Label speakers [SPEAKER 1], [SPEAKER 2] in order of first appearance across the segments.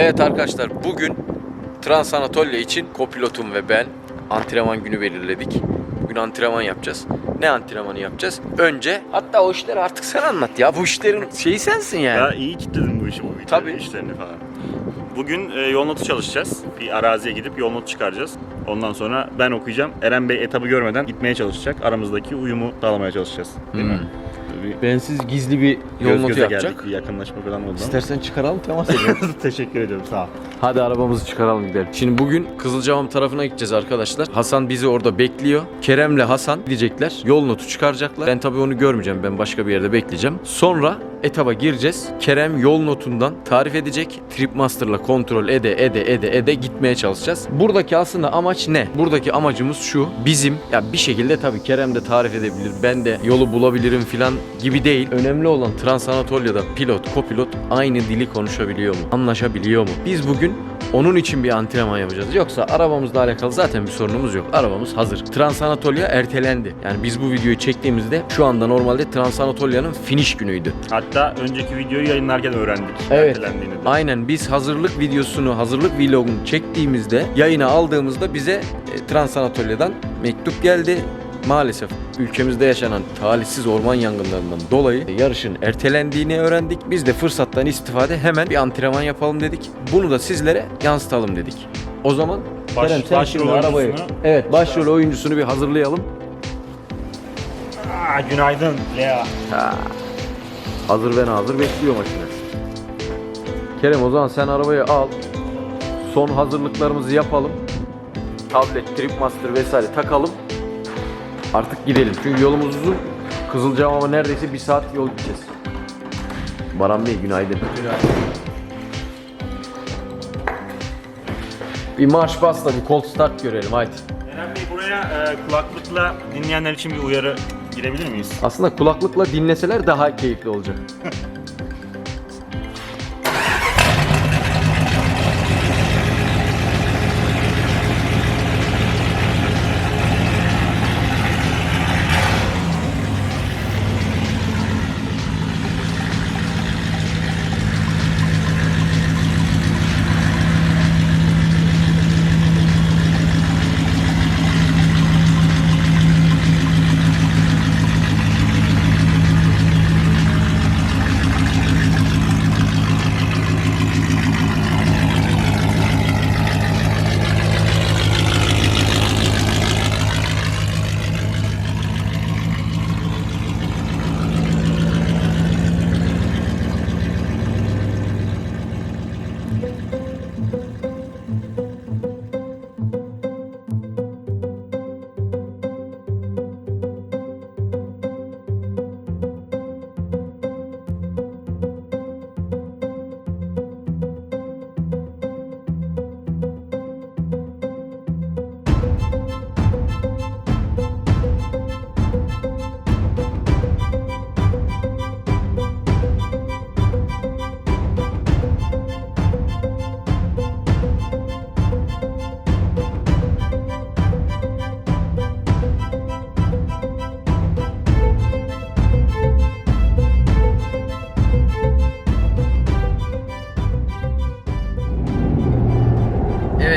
[SPEAKER 1] Evet arkadaşlar bugün Trans Anatolia için kopilotum ve ben antrenman günü belirledik. Bugün antrenman yapacağız. Ne antrenmanı yapacağız? Önce hatta o işleri artık sen anlat ya. Bu işlerin şeyi sensin yani.
[SPEAKER 2] Ya iyi kitledin bu işi bu
[SPEAKER 1] Tabii.
[SPEAKER 2] işlerini falan. Bugün e, yol notu çalışacağız. Bir araziye gidip yol notu çıkaracağız. Ondan sonra ben okuyacağım. Eren Bey etabı görmeden gitmeye çalışacak. Aramızdaki uyumu sağlamaya çalışacağız. Değil mi? Bir
[SPEAKER 1] Bensiz gizli bir yol
[SPEAKER 2] göz
[SPEAKER 1] notu
[SPEAKER 2] göze
[SPEAKER 1] yapacak.
[SPEAKER 2] geldik. Bir yakınlaşma falan oldu.
[SPEAKER 1] İstersen çıkaralım temas edelim.
[SPEAKER 2] Teşekkür ediyorum sağ ol.
[SPEAKER 1] Hadi arabamızı çıkaralım gidelim. Şimdi bugün Kızılcahamam tarafına gideceğiz arkadaşlar. Hasan bizi orada bekliyor. Kerem'le Hasan gidecekler. Yol notu çıkaracaklar. Ben tabii onu görmeyeceğim. Ben başka bir yerde bekleyeceğim. Sonra etaba gireceğiz. Kerem yol notundan tarif edecek. Tripmaster'la kontrol ede ede ede ede gitmeye çalışacağız. Buradaki aslında amaç ne? Buradaki amacımız şu. Bizim ya bir şekilde tabii Kerem de tarif edebilir. Ben de yolu bulabilirim filan gibi değil. Önemli olan Trans Anatolia'da pilot, kopilot aynı dili konuşabiliyor mu? Anlaşabiliyor mu? Biz bugün onun için bir antrenman yapacağız. Yoksa arabamızla alakalı zaten bir sorunumuz yok. Arabamız hazır. Trans Anatolia ertelendi. Yani biz bu videoyu çektiğimizde şu anda normalde Trans Anatolia'nın finish günüydü.
[SPEAKER 2] Hatta önceki videoyu yayınlarken öğrendik.
[SPEAKER 1] Evet.
[SPEAKER 2] ertelendiğini de.
[SPEAKER 1] Aynen biz hazırlık videosunu, hazırlık vlogunu çektiğimizde, yayına aldığımızda bize e, Trans Anatolia'dan mektup geldi. Maalesef ülkemizde yaşanan talihsiz orman yangınlarından dolayı yarışın ertelendiğini öğrendik. Biz de fırsattan istifade hemen bir antrenman yapalım dedik. Bunu da sizlere yansıtalım dedik. O zaman
[SPEAKER 2] Baş-
[SPEAKER 1] Kerem sen
[SPEAKER 2] başrol
[SPEAKER 1] şimdi arabayı...
[SPEAKER 2] oyuncusunu-
[SPEAKER 1] Evet başrol oyuncusunu bir hazırlayalım.
[SPEAKER 2] Aa, günaydın Lea.
[SPEAKER 1] Hazır ve nazır bekliyor makine. Kerem o zaman sen arabayı al. Son hazırlıklarımızı yapalım. Tablet, Tripmaster vesaire takalım. Artık gidelim. Çünkü yolumuz uzun. Kızılcahamam'a neredeyse bir saat yol gideceğiz. Baran Bey günaydın. Bir marş bas da bir cold start görelim haydi.
[SPEAKER 2] Eren Bey buraya e, kulaklıkla dinleyenler için bir uyarı girebilir miyiz?
[SPEAKER 1] Aslında kulaklıkla dinleseler daha keyifli olacak.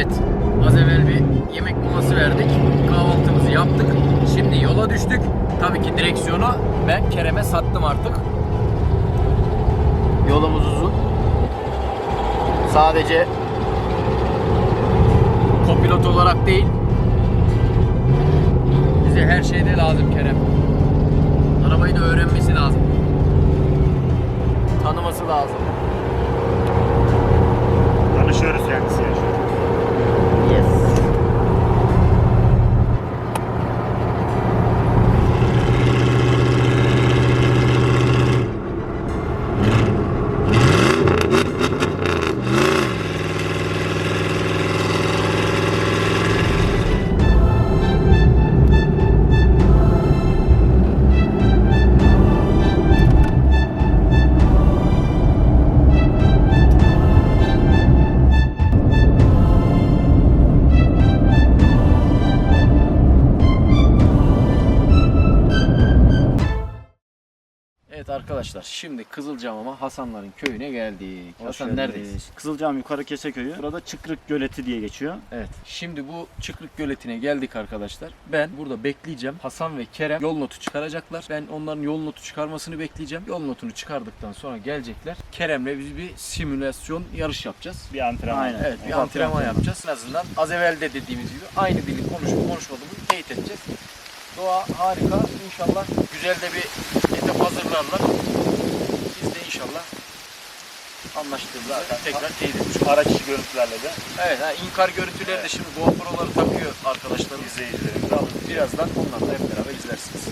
[SPEAKER 1] Evet, az evvel bir yemek molası verdik. Kahvaltımızı yaptık. Şimdi yola düştük. Tabii ki direksiyonu ben Kerem'e sattım artık. Yolumuz uzun. Sadece kopilot olarak değil. Bize her şeyde lazım Kerem. Arabayı da öğrenmesi lazım. Tanıması lazım.
[SPEAKER 2] Tanışıyoruz kendisiyle şu.
[SPEAKER 1] Evet arkadaşlar şimdi Kızılcamam'a Hasanların köyüne geldik.
[SPEAKER 3] Hoş
[SPEAKER 1] Hasan
[SPEAKER 3] geldiniz.
[SPEAKER 1] neredeyiz?
[SPEAKER 3] Kızılcam Yukarı Kese Köyü. Burada Çıkrık Göleti diye geçiyor.
[SPEAKER 1] Evet. Şimdi bu Çıkrık Göleti'ne geldik arkadaşlar. Ben burada bekleyeceğim. Hasan ve Kerem yol notu çıkaracaklar. Ben onların yol notu çıkarmasını bekleyeceğim. Yol notunu çıkardıktan sonra gelecekler. Kerem'le biz bir simülasyon yarış yapacağız.
[SPEAKER 2] Bir antrenman.
[SPEAKER 3] Aynen.
[SPEAKER 1] Evet bir antrenman. yapacağız. En azından az evvel de dediğimiz gibi aynı dili konuşup konuşmadığımızı teyit edeceğiz. Doğa harika. İnşallah güzel de bir etap hazırlarlar. Biz de inşallah anlaştığımızda tekrar teyit.
[SPEAKER 2] Araç içi görüntülerle de
[SPEAKER 1] Evet, ha, inkar görüntüleri de şimdi GoPro'ları takıyor arkadaşlarımız.
[SPEAKER 2] izleyicilerimiz.
[SPEAKER 1] Birazdan onlarla hep beraber izlersiniz.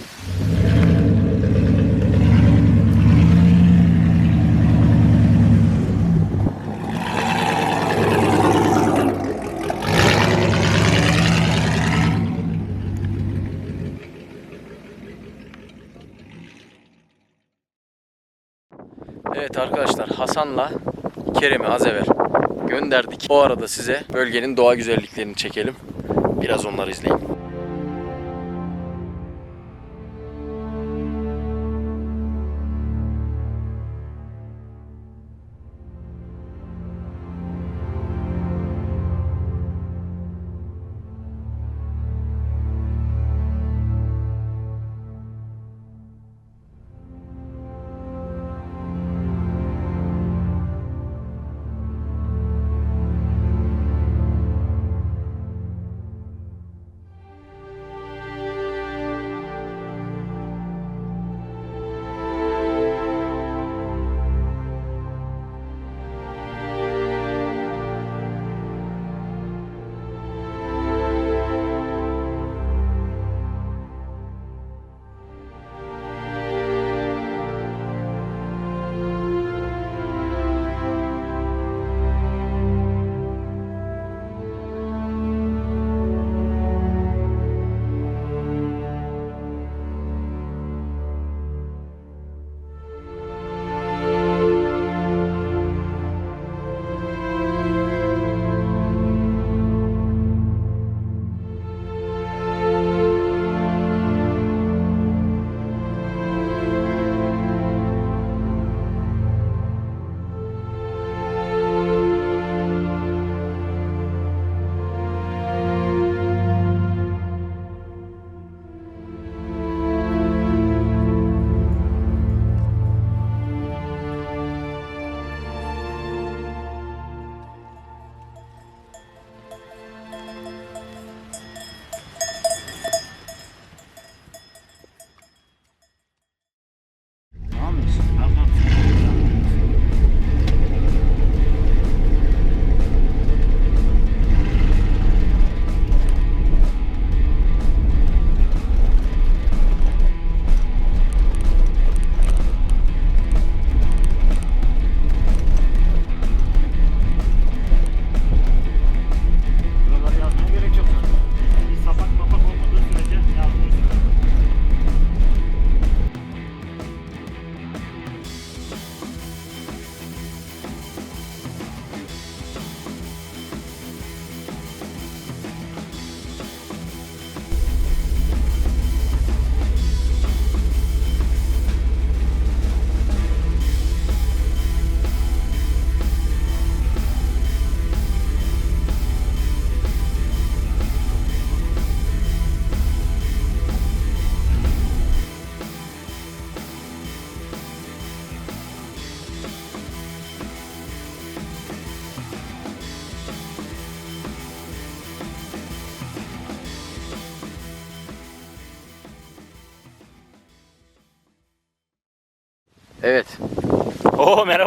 [SPEAKER 1] Evet arkadaşlar Hasan'la Kerem'i az evvel gönderdik. O arada size bölgenin doğa güzelliklerini çekelim. Biraz onları izleyin.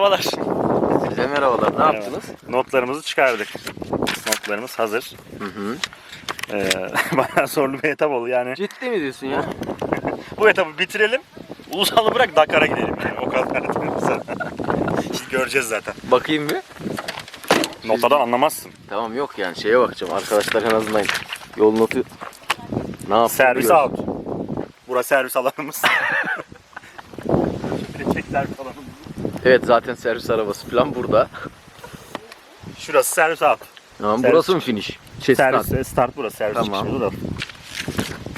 [SPEAKER 2] Merhabalar.
[SPEAKER 1] Size merhabalar. Ne
[SPEAKER 2] Merhaba.
[SPEAKER 1] yaptınız?
[SPEAKER 2] Notlarımızı çıkardık. Notlarımız hazır.
[SPEAKER 1] Hı hı.
[SPEAKER 2] Ee, bayağı zorlu bir etap oldu yani.
[SPEAKER 1] Ciddi mi diyorsun ya?
[SPEAKER 2] Bu etabı bitirelim. Ulusal'ı bırak Dakar'a gidelim yani. O kadar. Şimdi göreceğiz zaten.
[SPEAKER 1] Bakayım bir.
[SPEAKER 2] Notadan anlamazsın.
[SPEAKER 1] Tamam yok yani şeye bakacağım. Arkadaşlar en azından yol notu ne yapıyor?
[SPEAKER 2] Servis out. Burası servis alanımız. Çek servis alanımız.
[SPEAKER 1] Evet zaten servis arabası falan burada.
[SPEAKER 2] Şurası servis out.
[SPEAKER 1] Tamam
[SPEAKER 2] Servis-
[SPEAKER 1] burası mı finish? Şey,
[SPEAKER 2] Servis
[SPEAKER 1] start.
[SPEAKER 2] start, burası servis
[SPEAKER 1] Tamam.
[SPEAKER 2] çıkışı burada.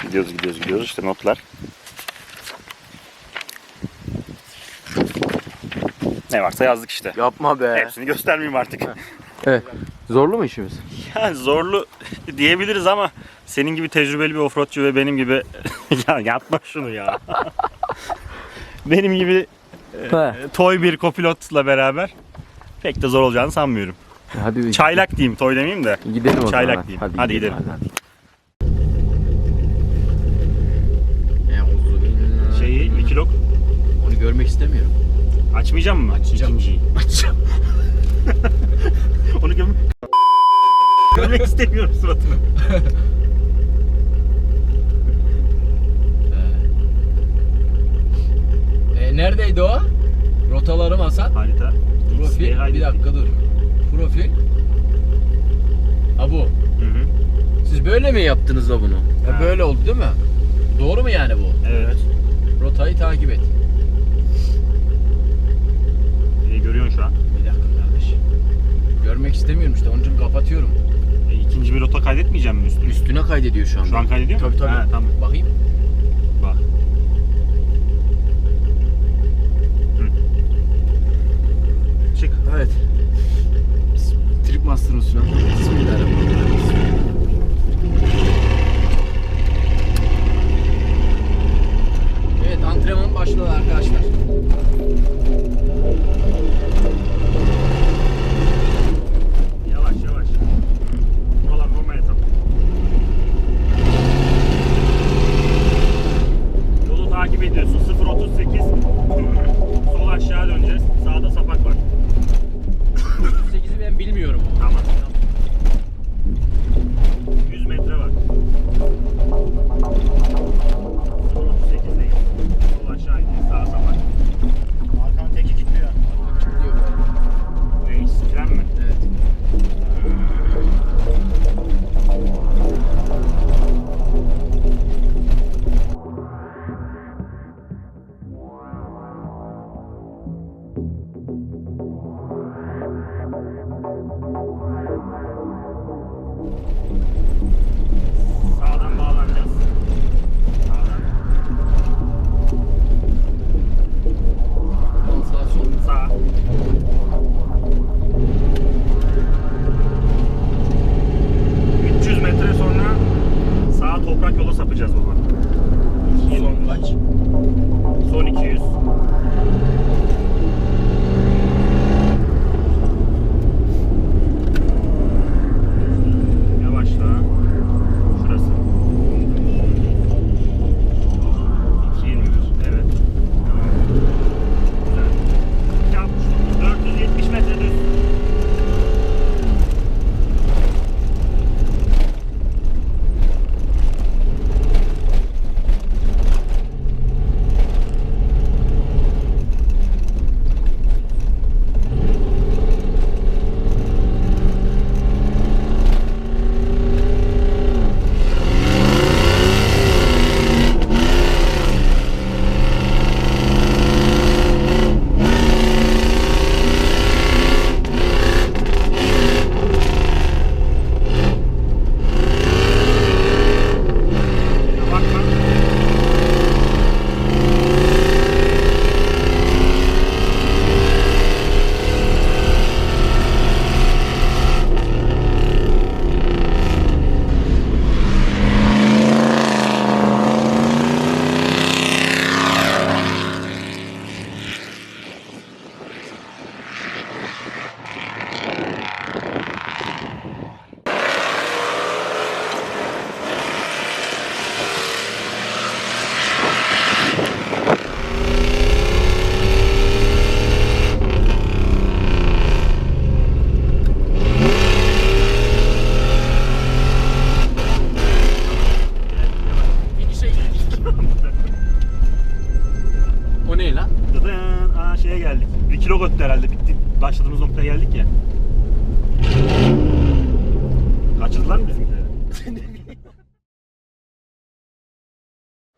[SPEAKER 2] Gidiyoruz gidiyoruz gidiyoruz işte notlar. Ne varsa yazdık işte.
[SPEAKER 4] Yapma be.
[SPEAKER 2] Hepsini göstermeyeyim artık.
[SPEAKER 4] Evet. Zorlu mu işimiz?
[SPEAKER 2] Yani zorlu diyebiliriz ama senin gibi tecrübeli bir offroadçu ve benim gibi ya yapma şunu ya. benim gibi
[SPEAKER 4] He.
[SPEAKER 2] toy bir kopilotla beraber pek de zor olacağını sanmıyorum.
[SPEAKER 4] Hadi bir
[SPEAKER 2] Çaylak diyeyim, toy demeyeyim de.
[SPEAKER 4] gidelim o zaman.
[SPEAKER 2] Çaylak diyeyim. Hadi gidelim. Şeyi, Wikilog
[SPEAKER 4] Onu görmek istemiyorum.
[SPEAKER 2] açmayacağım mı?
[SPEAKER 4] Açacağım.
[SPEAKER 2] İkinciyi. Açacağım. Onu göm... Görmek istemiyorum suratını.
[SPEAKER 1] E, neredeydi o? Rotalarım Hasan.
[SPEAKER 2] Harita.
[SPEAKER 1] Profil. Bir dakika dur. Profil. Ha bu.
[SPEAKER 2] Hı hı.
[SPEAKER 1] Siz böyle mi yaptınız da bunu? E,
[SPEAKER 2] Ha.
[SPEAKER 1] böyle oldu değil mi? Doğru mu yani bu?
[SPEAKER 2] Evet.
[SPEAKER 1] Rotayı takip et.
[SPEAKER 2] İyi görüyorsun şu an.
[SPEAKER 1] Bir dakika kardeş. Görmek istemiyorum işte onun için kapatıyorum.
[SPEAKER 2] E, ikinci bir rota kaydetmeyeceğim mi üstüne?
[SPEAKER 1] Üstüne kaydediyor şu anda.
[SPEAKER 2] Şu an kaydediyor mu?
[SPEAKER 1] Tabii tabii.
[SPEAKER 2] Ha, tamam.
[SPEAKER 1] Bakayım. Tripmaster'ın üstüne.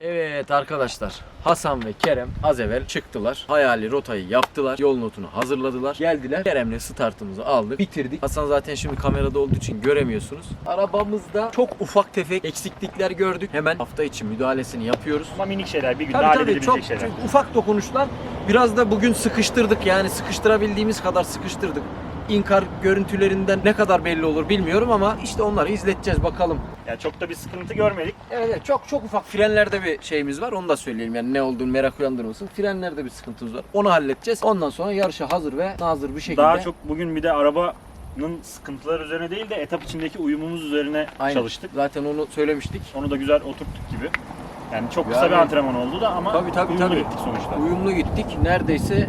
[SPEAKER 1] Evet. Arkadaşlar Hasan ve Kerem az evvel çıktılar. Hayali rotayı yaptılar. Yol notunu hazırladılar. Geldiler. Kerem'le startımızı aldık. Bitirdik. Hasan zaten şimdi kamerada olduğu için göremiyorsunuz. Arabamızda çok ufak tefek eksiklikler gördük. Hemen hafta içi müdahalesini yapıyoruz.
[SPEAKER 2] Ama minik şeyler bir günde
[SPEAKER 1] Tabii tabii
[SPEAKER 2] halledebilecek
[SPEAKER 1] çok,
[SPEAKER 2] şeyler.
[SPEAKER 1] çok ufak dokunuşlar. Biraz da bugün sıkıştırdık yani sıkıştırabildiğimiz kadar sıkıştırdık. İnkar görüntülerinden ne kadar belli olur bilmiyorum ama işte onları izleteceğiz bakalım.
[SPEAKER 2] Yani çok da bir sıkıntı görmedik.
[SPEAKER 1] Evet, evet çok çok ufak frenlerde bir şeyimiz var onu da söyleyelim yani ne olduğunu merak uyandırmasın. Frenlerde bir sıkıntımız var onu halledeceğiz. Ondan sonra yarışa hazır ve nazır bir şekilde.
[SPEAKER 2] Daha çok bugün bir de arabanın sıkıntıları üzerine değil de etap içindeki uyumumuz üzerine
[SPEAKER 1] Aynen.
[SPEAKER 2] çalıştık.
[SPEAKER 1] Zaten onu söylemiştik.
[SPEAKER 2] Onu da güzel oturttuk gibi. Yani çok kısa
[SPEAKER 1] Yani-
[SPEAKER 2] bir antrenman oldu da ama
[SPEAKER 1] Tabii, tabii,
[SPEAKER 2] uyumlu
[SPEAKER 1] tabii.
[SPEAKER 2] gittik sonuçta.
[SPEAKER 1] Uyumlu gittik. Neredeyse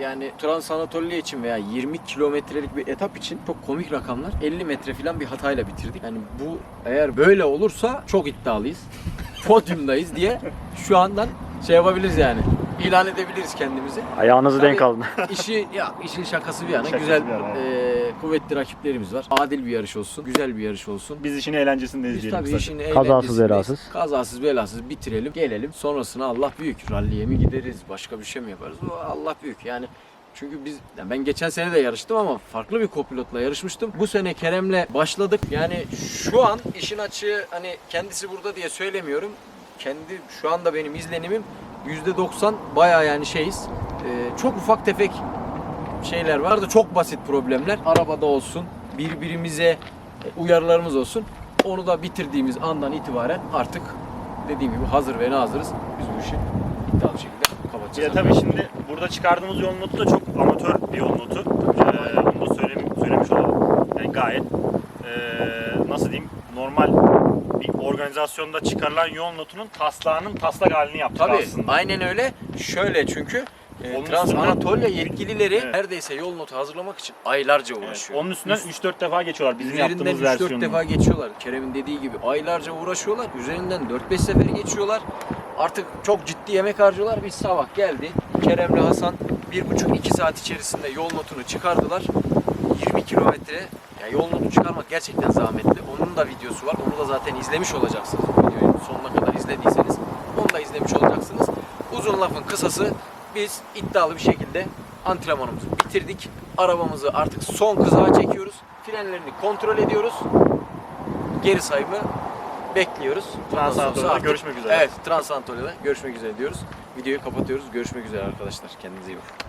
[SPEAKER 1] yani Trans Anatolia için veya 20 kilometrelik bir etap için çok komik rakamlar. 50 metre falan bir hatayla bitirdik. Yani bu eğer böyle olursa çok iddialıyız. Podyumdayız diye şu andan şey yapabiliriz yani. İlan edebiliriz kendimizi.
[SPEAKER 2] Ayağınızı
[SPEAKER 1] Tabii.
[SPEAKER 2] denk alın.
[SPEAKER 1] İşi ya işin şakası bir yana
[SPEAKER 2] Şakası
[SPEAKER 1] güzel
[SPEAKER 2] bir yana,
[SPEAKER 1] eee, kuvvetli rakiplerimiz var. Adil bir yarış olsun, güzel bir yarış olsun.
[SPEAKER 2] Biz işin eğlencesinde
[SPEAKER 1] Biz tabii
[SPEAKER 2] kısaca.
[SPEAKER 1] işin
[SPEAKER 5] Kazasız
[SPEAKER 1] eğlencesindeyiz.
[SPEAKER 5] belasız.
[SPEAKER 1] Kazasız belasız bitirelim, gelelim. Sonrasına Allah büyük. Ralliye mi gideriz, başka bir şey mi yaparız? O Allah büyük. Yani çünkü biz yani ben geçen sene de yarıştım ama farklı bir kopilotla yarışmıştım. Bu sene Kerem'le başladık. Yani şu an işin açığı hani kendisi burada diye söylemiyorum. Kendi şu anda benim izlenimim %90 bayağı yani şeyiz. Ee, çok ufak tefek şeyler vardı. Çok basit problemler. Arabada olsun, birbirimize e, uyarılarımız olsun. Onu da bitirdiğimiz andan itibaren artık dediğim gibi hazır ve nazırız. Biz bu işi iddialı şekilde kapatacağız.
[SPEAKER 2] tabii şimdi burada çıkardığımız yol notu da çok amatör bir yol notu. Ee, onu da söylem- söylemiş olalım. Yani gayet ee, nasıl diyeyim normal bir organizasyonda çıkarılan yol notunun taslağının taslak halini yaptık
[SPEAKER 1] Tabii
[SPEAKER 2] aslında.
[SPEAKER 1] aynen öyle. Şöyle çünkü e,
[SPEAKER 2] Onun
[SPEAKER 1] Trans
[SPEAKER 2] üstünden-
[SPEAKER 1] Anatolia yetkilileri
[SPEAKER 2] Evet.
[SPEAKER 1] neredeyse yol notu hazırlamak için aylarca
[SPEAKER 2] Evet,
[SPEAKER 1] uğraşıyor.
[SPEAKER 2] Onun üstünden
[SPEAKER 1] Üst-
[SPEAKER 2] 3-4 defa geçiyorlar bizim
[SPEAKER 1] Üzerinden
[SPEAKER 2] yaptığımız
[SPEAKER 1] 3-4
[SPEAKER 2] versiyonunu.
[SPEAKER 1] defa geçiyorlar. Kerem'in dediği gibi aylarca uğraşıyorlar. Üzerinden 4-5 sefer geçiyorlar. Artık çok ciddi yemek harcıyorlar. Biz sabah geldi. Kerem'le Hasan 1,5-2 saat içerisinde yol notunu çıkardılar. 20 kilometre. Ya yol notu çıkarmak gerçekten zahmetli. Onun da videosu var. Onu da zaten izlemiş olacaksınız. Videoyu sonuna kadar izlediyseniz onu da izlemiş olacaksınız. Uzun lafın kısası biz iddialı bir şekilde antrenmanımızı bitirdik. Arabamızı artık son kızağa çekiyoruz. Frenlerini kontrol ediyoruz. Geri sayımı bekliyoruz. Ondan
[SPEAKER 2] Trans
[SPEAKER 1] sonrası
[SPEAKER 2] Anatolia'da
[SPEAKER 1] artık-
[SPEAKER 2] görüşmek üzere.
[SPEAKER 1] Evet, Trans Anatolia'da görüşmek üzere diyoruz. Videoyu kapatıyoruz. Görüşmek üzere arkadaşlar. Kendinize iyi bakın.